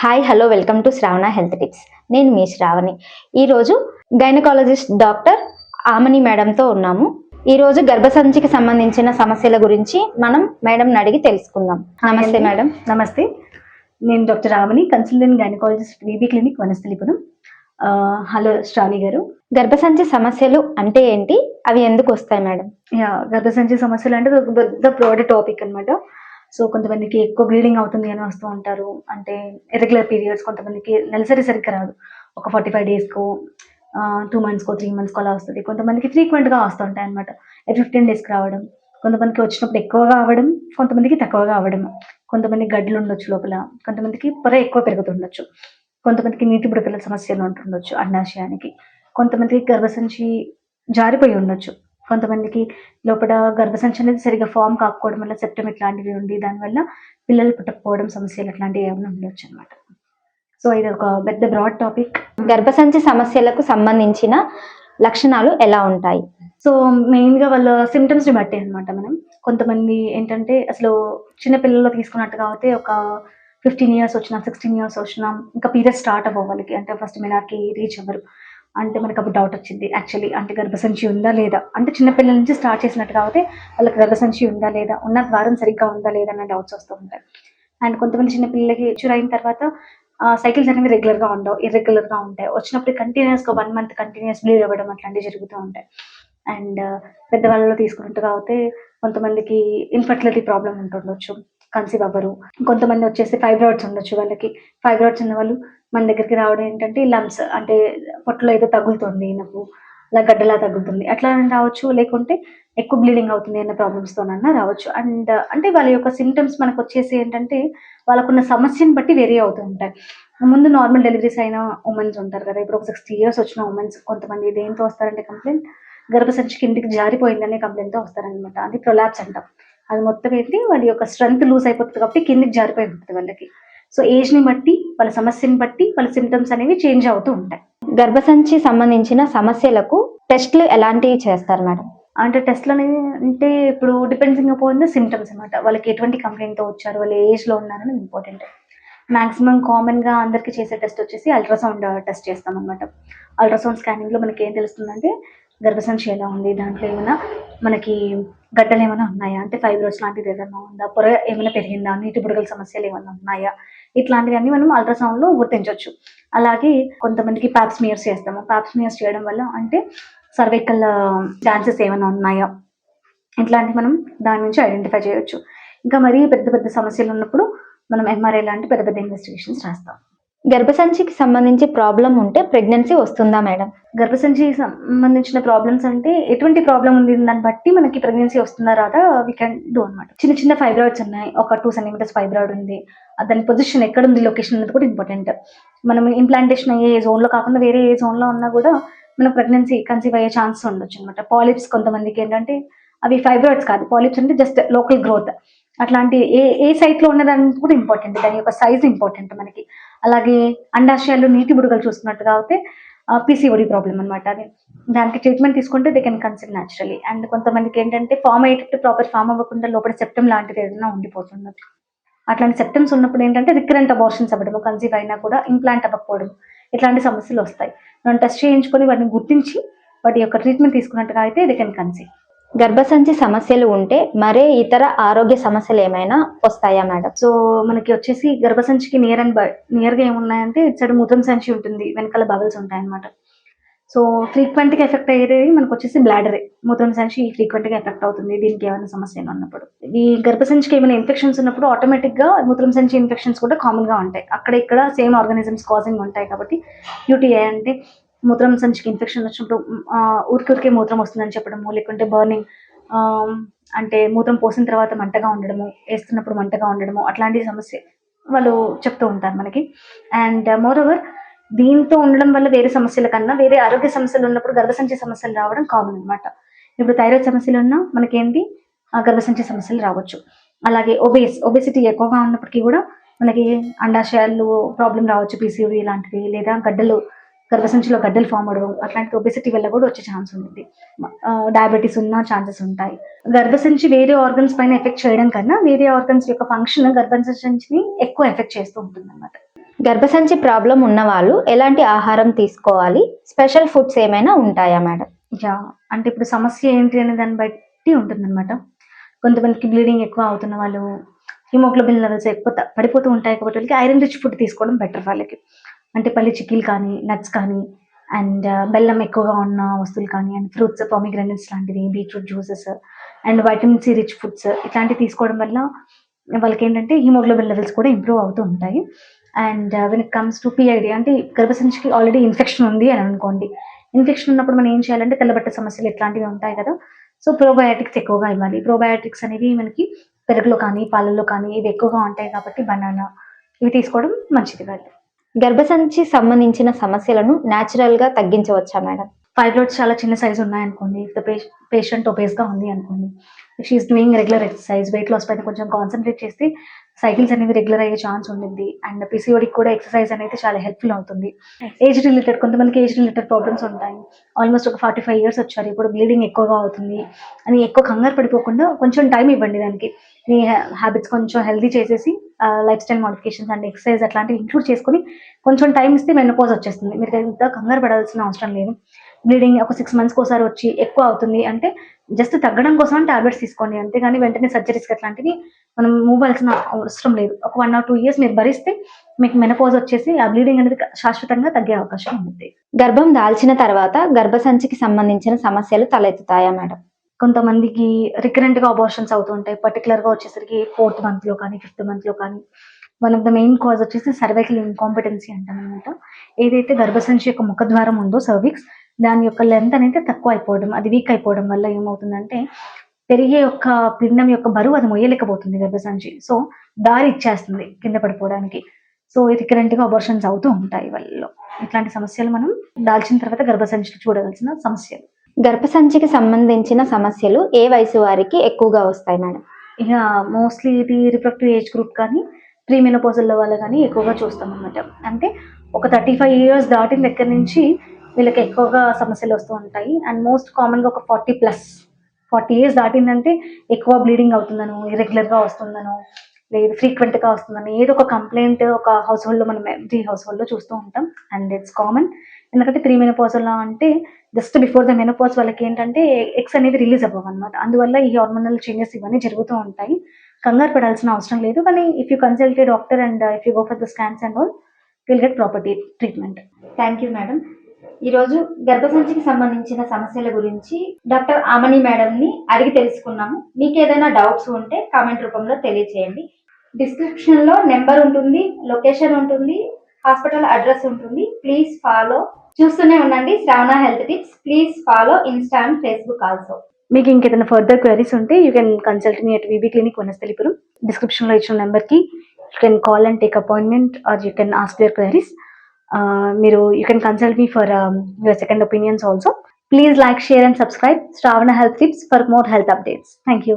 Hi hello welcome to Shravana health tips నేను మీ శ్రావణి ఈరోజు గైనకాలజిస్ట్ డాక్టర్ ఆమని మేడంతో ఉన్నాము. ఈరోజు గర్భసంచికి సంబంధించిన సమస్యల గురించి మనం మేడంని అడిగి తెలుసుకుందాం. నమస్తే మేడం నమస్తే. నేను doctor Ramani consultant gynaecologist BB clinic Vanasthalipuram. Hello Shravani garu. గర్భసంచి సమస్యలు అంటే ఏంటి? అవి ఎందుకు వస్తాయి మేడం గర్భసంచి సమస్యలు అంటే పెద్ద బ్రాడ్ టాపిక్ అన్నమాట. సో కొంతమందికి ఎక్కువ బ్లీడింగ్ అవుతుంది అని వస్తూ ఉంటారు. అంటే ఇరెగ్యులర్ పీరియడ్స్ కొంతమందికి నెలసరి సరిగ్గా రాదు. ఒక ఫార్టీ ఫైవ్ డేస్కో టూ మంత్స్కో త్రీ మంత్స్కో అలా వస్తుంది. కొంతమందికి ఫ్రీక్వెంట్గా వస్తుంటాయి అనమాట ఫిఫ్టీన్ డేస్కి రావడం కొంతమందికి వచ్చినప్పుడు ఎక్కువగా అవ్వడం కొంతమందికి తక్కువగా అవ్వడం కొంతమందికి గడ్డలు ఉండొచ్చు లోపల కొంతమందికి పొర ఎక్కువ పెరుగుతుండొచ్చు కొంతమందికి నీటి బుడకల సమస్యలు ఉంటుండొచ్చు అండాశయానికి కొంతమందికి గర్భసంచి జారిపోయి ఉండొచ్చు. కొంతమందికి లోపల గర్భసంచి అనేది సరిగా ఫామ్ కాకపోవడం వల్ల సెప్టమ్ ఇట్లాంటివి ఉండి దానివల్ల పిల్లలు పుట్టకపోవడం సమస్యలు అట్లాంటివి ఏమైనా ఉండొచ్చు అనమాట సో ఇది ఒక పెద్ద బ్రాడ్ టాపిక్ గర్భసంచి సమస్యలకు సంబంధించిన లక్షణాలు ఎలా ఉంటాయి? సో మెయిన్గా వాళ్ళ సిమ్టమ్స్ని బట్టి అనమాట మనం. కొంతమంది ఏంటంటే అసలు చిన్న పిల్లల్లో తీసుకున్నట్టుగా అయితే ఒక ఫిఫ్టీన్ ఇయర్స్ వచ్చినా సిక్స్టీన్ ఇయర్స్ వచ్చినా ఇంకా పీరియడ్ స్టార్ట్ అవ్వ వాళ్ళకి. అంటే ఫస్ట్ మినార్కి రీచ్ అవ్వరు. అంటే మనకు అప్పుడు డౌట్ వచ్చింది. యాక్చువల్లీ అంటే గర్భసంచి ఉందా లేదా? అంటే చిన్నపిల్లల నుంచి స్టార్ట్ చేసినట్టుగా అయితే వాళ్ళకి గర్భసంచి ఉందా లేదా? ఉన్న ద్వారం సరిగ్గా ఉందా లేదా అనే డౌట్స్ వస్తూ ఉంటాయి. అండ్ కొంతమంది చిన్నపిల్లలకి పిల్లలకి అయిన తర్వాత సైకిల్స్ అనేవి రెగ్యులర్గా ఉండవు ఇర్రెగ్యులర్గా ఉంటాయి. వచ్చినప్పుడు కంటిన్యూస్గా వన్ మంత్ కంటిన్యూస్ బ్లీడ్ అవ్వడం అట్లాంటివి జరుగుతూ ఉంటాయి. అండ్ uh, పెద్దవాళ్ళలో తీసుకున్నట్టు కాబట్టి కొంతమందికి ఇన్ఫర్టిలిటీ ప్రాబ్లం ఉంటుండొచ్చు కన్సీవ్ అవ్వరు. కొంతమంది వచ్చేసి ఫైబ్రాయిడ్స్ ఉండొచ్చు వాళ్ళకి. ఫైబ్రాయిడ్స్ ఉన్న వాళ్ళు మన దగ్గరికి రావడం ఏంటంటే లమ్స్ అంటే పొట్టలో ఏదో తగులుతుంది నాకు అలా గడ్డలా తగ్గుతుంది అట్లా రావచ్చు లేకుంటే ఎక్కువ బ్లీడింగ్ అవుతుంది అన్న ప్రాబ్లమ్స్తోనన్నా రావచ్చు. అండ్ అంటే వాళ్ళ యొక్క సిమ్టమ్స్ మనకు వచ్చేసి ఏంటంటే వాళ్ళకున్న సమస్యను బట్టి వేరే అవుతూ ఉంటాయి. ముందు నార్మల్ డెలివరీస్ అయిన ఉమెన్స్ ఉంటారు కదా ఇప్పుడు ఒక సిక్స్టీ ఇయర్స్ వచ్చిన ఉమెన్స్ కొంతమంది దేంతో వస్తారంటే కంప్లైంట్ గర్భసంచి కిందికి జారిపోయిందనే కంప్లైంట్తో వస్తారనమాట అది ప్రొలాప్స్ అంటాం. అది మొత్తం ఏంటి వాళ్ళ యొక్క స్ట్రెంత్ లూజ్ అయిపోతుంది కాబట్టి కిందికి జారిపోయి ఉంటుంది వాళ్ళకి. సో ఏజ్ని బట్టి వాళ్ళ సమస్యని బట్టి వాళ్ళ సిమ్టమ్స్ అనేవి చేంజ్ అవుతూ ఉంటాయి. గర్భసంచి సంబంధించిన సమస్యలకు టెస్ట్లు ఎలాంటివి చేస్తారు మేడం? అంటే టెస్ట్లు అనేవి అంటే ఇప్పుడు డిపెండ్సింగ్ అపాన్ ద సిమ్టమ్స్ అనమాట వాళ్ళకి ఎటువంటి కంప్లైంట్తో వచ్చారు వాళ్ళ ఏజ్లో ఉన్నారని ఇంపార్టెంట్ మాక్సిమం కామన్గా అందరికీ చేసే టెస్ట్ వచ్చేసి అల్ట్రాసౌండ్ టెస్ట్ చేస్తాం అనమాట అల్ట్రాసౌండ్ స్కానింగ్లో మనకి ఏం తెలుస్తుందంటే గర్భసంచి ఎలా ఉంది దాంట్లో ఏమైనా మనకి గడ్డలు ఏమైనా ఉన్నాయా? అంటే ఫైబ్రోస్ లాంటిది ఏదైనా ఉందా? పొర ఏమైనా పెరిగిందా? నీటి బుడగల సమస్యలు ఏమైనా ఉన్నాయా? ఇట్లాంటివన్నీ మనం అల్ట్రాసౌండ్లో గుర్తించవచ్చు అలాగే కొంతమందికి ప్యాప్స్మియర్స్ చేస్తాము. ప్యాప్స్మియర్స్ చేయడం వల్ల అంటే సర్వైకల్ ఛాన్సెస్ ఏమైనా ఉన్నాయా? ఇట్లాంటివి మనం దాని నుంచి ఐడెంటిఫై చేయొచ్చు. ఇంకా మరీ పెద్ద పెద్ద సమస్యలు ఉన్నప్పుడు మనం ఎంఆర్ఐ లాంటి పెద్ద పెద్ద ఇన్వెస్టిగేషన్స్ రాస్తాం. గర్భసంచికి సంబంధించి ప్రాబ్లం ఉంటే ప్రెగ్నెన్సీ వస్తుందా మేడం? గర్భసంచికి సంబంధించిన ప్రాబ్లమ్స్ అంటే ఎటువంటి ప్రాబ్లం ఉంది దాన్ని బట్టి మనకి ప్రెగ్నెన్సీ వస్తుందా రాదా వీ కెన్ డూ అనమాట చిన్న చిన్న ఫైబ్రాయిడ్స్ ఉన్నాయి. ఒక టూ సెంటీమీటర్స్ ఫైబ్రాయిడ్ ఉంది. దాని పొజిషన్ ఎక్కడ ఉంది? లొకేషన్ అనేది కూడా ఇంపార్టెంట్ మనం ఇంప్లాంటేషన్ అయ్యే ఏ జోన్లో కాకుండా వేరే ఏ జోన్లో ఉన్నా కూడా మనకు ప్రెగ్నెన్సీ కన్సీవ్ అయ్యే ఛాన్స్ ఉండొచ్చు అనమాట పాలిప్స్ కొంతమందికి ఏంటంటే అవి ఫైబ్రాయిడ్స్ కాదు. పాలిప్స్ అంటే జస్ట్ లోకల్ గ్రోత్ అట్లాంటి ఏ ఏ సైట్లో ఉన్నదానికి కూడా ఇంపార్టెంట్ దాని యొక్క సైజ్ ఇంపార్టెంట్ మనకి. అలాగే అండాశయాలు నీటి బుడగలు చూస్తున్నట్టుగా అయితే పీసీఓడి ప్రాబ్లం అనమాట అది. దానికి ట్రీట్మెంట్ తీసుకుంటే they can consider naturally and కొంతమందికి ఏంటంటే ఫామ్ అయ్యేటట్టు ప్రాపర్ ఫామ్ అవ్వకుండా లోపల సెప్టమ్ లాంటిది ఏదైనా ఉండిపోతుంది. అట్లాంటి సెప్టమ్స్ ఉన్నప్పుడు ఏంటంటే రికరెంట్ అబార్షన్స్ అవ్వడము కన్సీవ్ అయినా కూడా ఇంప్లాంట్ అవ్వకపోవడం ఇట్లాంటి సమస్యలు వస్తాయి. మనం టెస్ట్ చేయించుకొని వాటిని గుర్తించి వాటి యొక్క ట్రీట్మెంట్ తీసుకున్నట్టుగా అయితే దే కెన్ కన్సీవ్ గర్భసంచి సమస్యలు ఉంటే మరే ఇతర ఆరోగ్య సమస్యలు ఏమైనా వస్తాయా మేడం? సో మనకి వచ్చేసి గర్భసంచికి నియర్ అండ్ నియర్గా ఏమున్నాయంటే ఇటు సైడ్ మూత్రం సంచి ఉంటుంది వెనకాల బబల్స్ ఉంటాయన్నమాట. సో ఫ్రీక్వెంట్గా ఎఫెక్ట్ అయ్యేది మనకు వచ్చేసి బ్లాడరే మూత్రం సంచి ఫ్రీక్వెంట్గా ఎఫెక్ట్ అవుతుంది దీనికి ఏమైనా సమస్యలు ఉన్నప్పుడు. ఈ గర్భసంచికి ఏమైనా ఇన్ఫెక్షన్స్ ఉన్నప్పుడు ఆటోమేటిక్గా మూత్రం సంచి ఇన్ఫెక్షన్స్ కూడా కామన్గా ఉంటాయి. అక్కడ ఇక్కడ సేమ్ ఆర్గానిజమ్స్ కాజింగ్ ఉంటాయి కాబట్టి యూటీఐ అంటే మూత్రం సంచికి ఇన్ఫెక్షన్ వచ్చినప్పుడు ఆ, ఊరికే మూత్రం వస్తుందని చెప్పడము లేకుంటే బర్నింగ్ అంటే మూత్రం పోసిన తర్వాత మంటగా ఉండడము వేస్తున్నప్పుడు మంటగా ఉండడము అట్లాంటి సమస్య వాళ్ళు చెప్తూ ఉంటారు మనకి. అండ్ మోర్ ఓవర్ దీంతో ఉండడం వల్ల వేరే సమస్యల కన్నా వేరే ఆరోగ్య సమస్యలు ఉన్నప్పుడు గర్భసంచి సమస్యలు రావడం కామన్ అనమాట ఇప్పుడు థైరాయిడ్ సమస్యలు ఉన్నా మనకేంటి? ఆ గర్భసంచి సమస్యలు రావచ్చు. అలాగే ఒబేస్ ఒబేసిటీ ఎక్కువగా ఉన్నప్పటికీ కూడా మనకి అండాశయాలు ప్రాబ్లం రావచ్చు పీసీఓడి లాంటివి లేదా గడ్డలు గర్భసంచిలో గడ్డలు ఫామ్ అవడం అట్లాంటి ఒబెసిటీ వల్ల కూడా వచ్చే ఛాన్స్ ఉంటుంది. డయాబెటీస్ ఉన్న ఛాన్సెస్ ఉంటాయి. గర్భసంచి వేరే ఆర్గన్స్ పైన ఎఫెక్ట్ చేయడం కన్నా వేరే ఆర్గన్స్ యొక్క ఫంక్షన్ గర్భసంచిని ఎక్కువ ఎఫెక్ట్ చేస్తూ ఉంటుంది అనమాట గర్భసంచి ప్రాబ్లం ఉన్న వాళ్ళు ఎలాంటి ఆహారం తీసుకోవాలి? స్పెషల్ ఫుడ్స్ ఏమైనా ఉంటాయా మేడం? యా అంటే ఇప్పుడు సమస్య ఏంటి అనే దాన్ని బట్టి ఉంటుందన్నమాట. కొంతమందికి బ్లీడింగ్ ఎక్కువ అవుతున్న వాళ్ళు హిమోగ్లోబిన్ లెవెల్స్ ఎక్కువ పడిపోతూ ఉంటాయి కాబట్టి వాళ్ళకి ఐరన్ రిచ్ ఫుడ్ తీసుకోవడం బెటర్ వాళ్ళకి. అంటే పల్లి చిక్కీలు కానీ నట్స్ కానీ అండ్ uh, బెల్లం ఎక్కువగా ఉన్న వస్తువులు కానీ అండ్ ఫ్రూట్స్ పామిగ్రానైట్స్ లాంటివి beetroot juices and vitamin C rich foods ఇట్లాంటివి తీసుకోవడం వల్ల వాళ్ళకి ఏంటంటే హిమోగ్లోబిన్ లెవెల్స్ కూడా ఇంప్రూవ్ అవుతూ ఉంటాయి. And when it comes to PID అంటే గర్భసంచికి ఆల్రెడీ ఇన్ఫెక్షన్ ఉంది అని అనుకోండి. ఇన్ఫెక్షన్ ఉన్నప్పుడు మనం ఏం చేయాలంటే తెల్లబట్ట సమస్యలు ఇట్లాంటివి ఉంటాయి కదా. సో ప్రోబయాటిక్స్ ఎక్కువగా ఇవ్వాలి. ప్రోబయాటిక్స్ అనేవి మనకి పెరుగులో కానీ పాలల్లో కానీ ఇవి ఎక్కువగా ఉంటాయి కాబట్టి బనానా. ఇవి తీసుకోవడం మంచిది వాళ్ళు గర్భసంచి సంబంధించిన సమస్యలను న్యాచురల్గా తగ్గించవచ్చా మేడం? ఫైబ్రాయిడ్స్ చాలా చిన్న సైజు ఉన్నాయనుకోండి. ద పేషెంట్ ఒబేస్గా ఉంది అనుకోండి. She is doing regular exercise weight loss పైన కొంచెం కాన్సన్ట్రేట్ చేస్తే సైకిల్స్ అనేవి రెగ్యులర్ అయ్యే ఛాన్స్ ఉండింది. అండ్ పిసిఓడికి కూడా ఎక్సర్సైజ్ అనేది చాలా హెల్ప్ఫుల్ అవుతుంది. ఏజ్ రిలేటెడ్ కొంతమందికి ఏజ్ రిలేటెడ్ ప్రాబ్లమ్స్ ఉంటాయి. ఆల్మోస్ట్ ఒక ఫార్టీ ఫైవ్ ఇయర్స్ వచ్చారు. ఇప్పుడు బ్లీడింగ్ ఎక్కువగా అవుతుంది. అని ఎక్కువ కంగారు పడిపోకుండా కొంచెం టైం ఇవ్వండి దానికి. మీ హ్యాబిట్స్ కొంచెం హెల్దీ చేసేసి lifestyle modifications and exercise అట్లాంటివి ఇంక్లూడ్ చేసుకొని కొంచెం టైం ఇస్తే మెనపోజ్ వచ్చేస్తుంది. మీరు ఎంత కంగారు పడాల్సిన అవసరం లేదు. బ్లీడింగ్ ఒక సిక్స్ మంత్స్కి ఒకసారి వచ్చి ఎక్కువ అవుతుంది అంటే జస్ట్ తగ్గడం కోసం టాబ్లెట్స్ తీసుకోండి. అంతేగాని వెంటనే సర్జరీస్కి అట్లాంటివి మనం మూవ్ అవ్వాల్సిన అవసరం లేదు. ఒక వన్ ఆర్ టూ ఇయర్స్ మీరు భరిస్తే మీకు మెనపోజ్ వచ్చేసి ఆ బ్లీడింగ్ అనేది శాశ్వతంగా తగ్గే అవకాశం ఉంది. గర్భం దాల్చిన తర్వాత గర్భసంచికి సంబంధించిన సమస్యలు తలెత్తుతాయా మేడం? కొంతమందికి రికరెంట్గా అబార్షన్స్ అవుతుంటాయి. పర్టికులర్గా వచ్చేసరికి ఫోర్త్ మంత్లో కానీ ఫిఫ్త్ మంత్లో కానీ. One of the main cause వచ్చేసి సర్వైకల్ ఇన్కాంపిటెన్సీ అంటామన్నమాట. ఏదైతే గర్భసంచి యొక్క ముఖద్వారం ఉందో సర్విక్స్ దాని యొక్క లెంత్ అనేది తక్కువ అయిపోవడం అది వీక్ అయిపోవడం వల్ల ఏమవుతుందంటే పెరిగే యొక్క పిండం యొక్క బరువు అది మొయ్యలేకపోతుంది గర్భసంచి. సో దారి ఇచ్చేస్తుంది కింద పడిపోవడానికి. సో రికరెంట్గా అబార్షన్స్ అవుతూ ఉంటాయి వాళ్ళలో. ఇట్లాంటి సమస్యలు మనం దాల్చిన తర్వాత గర్భసంచికి చూడవలసిన సమస్యలు. గర్భసంచికి సంబంధించిన సమస్యలు ఏ వయసు వారికి ఎక్కువగా వస్తాయి మేడం? ఇక మోస్ట్లీ ఇది రిప్రొడక్టివ్ ఏజ్ గ్రూప్ కానీ ప్రీమెనోపోజల్లో వాళ్ళు కానీ ఎక్కువగా చూస్తాం అనమాట అంటే ఒక థర్టీ ఫైవ్ ఇయర్స్ దాటిన దగ్గర నుంచి వీళ్ళకి ఎక్కువగా సమస్యలు వస్తూ ఉంటాయి. అండ్ మోస్ట్ కామన్గా ఒక ఫార్టీ ప్లస్ ఫార్టీ ఇయర్స్ దాటిందంటే ఎక్కువ బ్లీడింగ్ అవుతుందనో ఇరెగ్యులర్గా వస్తుందనో లేదు ఫ్రీక్వెంట్గా వస్తుందని ఏదో ఒక కంప్లైంట్ ఒక హౌస్ హోల్డ్లో మనం ఎవ్రీ హౌస్ హోల్డ్లో చూస్తూ ఉంటాం. అండ్ ఇట్స్ కామన్ ఎందుకంటే ప్రీ మెనపోజల్లో అంటే జస్ట్ బిఫోర్ ద మెనపోజ్ వాళ్ళకి ఏంటంటే ఎక్స్ అనేది రిలీజ్ అవ్వవు అనమాట అందువల్ల ఈ హార్మోనల్ చేంజెస్ ఇవన్నీ జరుగుతూ ఉంటాయి. కంగారు పడాల్సిన అవసరం లేదు. కానీ if you consult doctor and if you go for the scans and all will get property treatment thank you madam ఈరోజు గర్భసంచికి సంబంధించిన సమస్యల గురించి డాక్టర్ ఆమని మేడంని అడిగి తెలుసుకున్నాము. మీకు ఏదైనా డౌట్స్ ఉంటే కామెంట్ రూపంలో తెలియచేయండి. డిస్క్రిప్షన్లో నెంబర్ ఉంటుంది లొకేషన్ ఉంటుంది హాస్పిటల్ అడ్రస్ ఉంటుంది. Please follow. చూస్తూనే ఉండండి. Shravana health tips. Please follow Insta and Facebook also. మీకు ఇంకేదైనా ఫర్దర్ క్వైరీస్ ఉంటే you can consult me at VB clinic Vanasthalipuram డిస్క్రిప్షన్లో ఇచ్చిన నెంబర్కి you can call and take appointment or you can ask your queries మీరు you can consult me for your second opinions also please like share and subscribe Shravana health tips for more health updates thank you